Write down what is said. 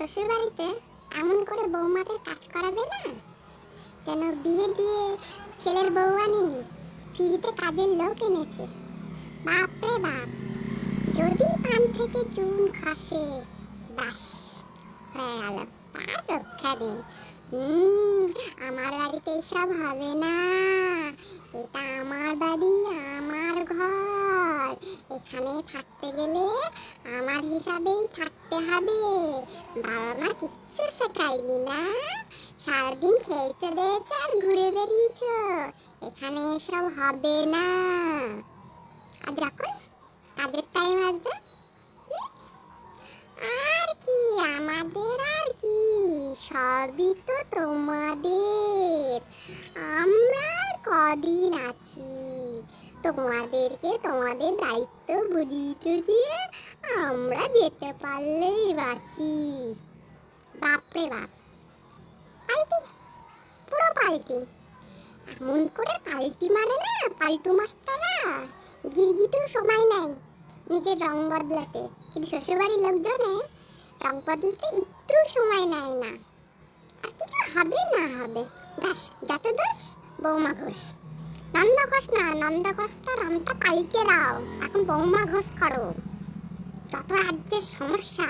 শ্বশুর বাড়িতে এমন করে বৌমাদের কাজ করাবে না? যেন বিয়ে দিয়ে ছেলের বউ আনিনি, ফ্রিতে কাজের লোক এনেছে। বাপরে বাপ, যদি পান থেকে চুন খসে ব্যাস হয়ে গেল। তার রক্ষা নেই। আমার বাড়িতে এসব হবে না। এখানে থাকতে গেলে আমার হিসাবেই থাকতে হবে। বাবা মা কিচ্ছু শেখায়নি না। সারাদিন খেয়েছো দিয়েছ আর ঘুরে বেরিয়েছ এখানে এসব হবে না। আর যখন কাজের টাইম আসবে আর কি, আমাদের আর কি, সবই তো তোমাদের। আমরা কদিন আছি। তোমাদেরকে তোমাদের দায়িত্ব বুঝিয়ে টুঝিয়ে আমরা যেতে পারলেই বাঁচি। বাপরে বাপ। পাল্টি, পুরো পাল্টি। এমন করে পাল্টি মারে না, পাল্টু মাস্টাররা গিরগিটেও সময় নেয় নিজের রং বদলাতে। কিন্তু শ্বশুরবাড়ির লোকজনে রং বদলাতে একটু সময় নেয় না। আর কিছু হবে না হবে। ব্যাস, যত দোষ বৌমা ঘোষ। নন্দ ঘোষ না, নন্দ ঘোষটা রামটা পাল্টে দাও। এখন বৌমা ঘোষ করো। যত রাজ্যের সমস্যা।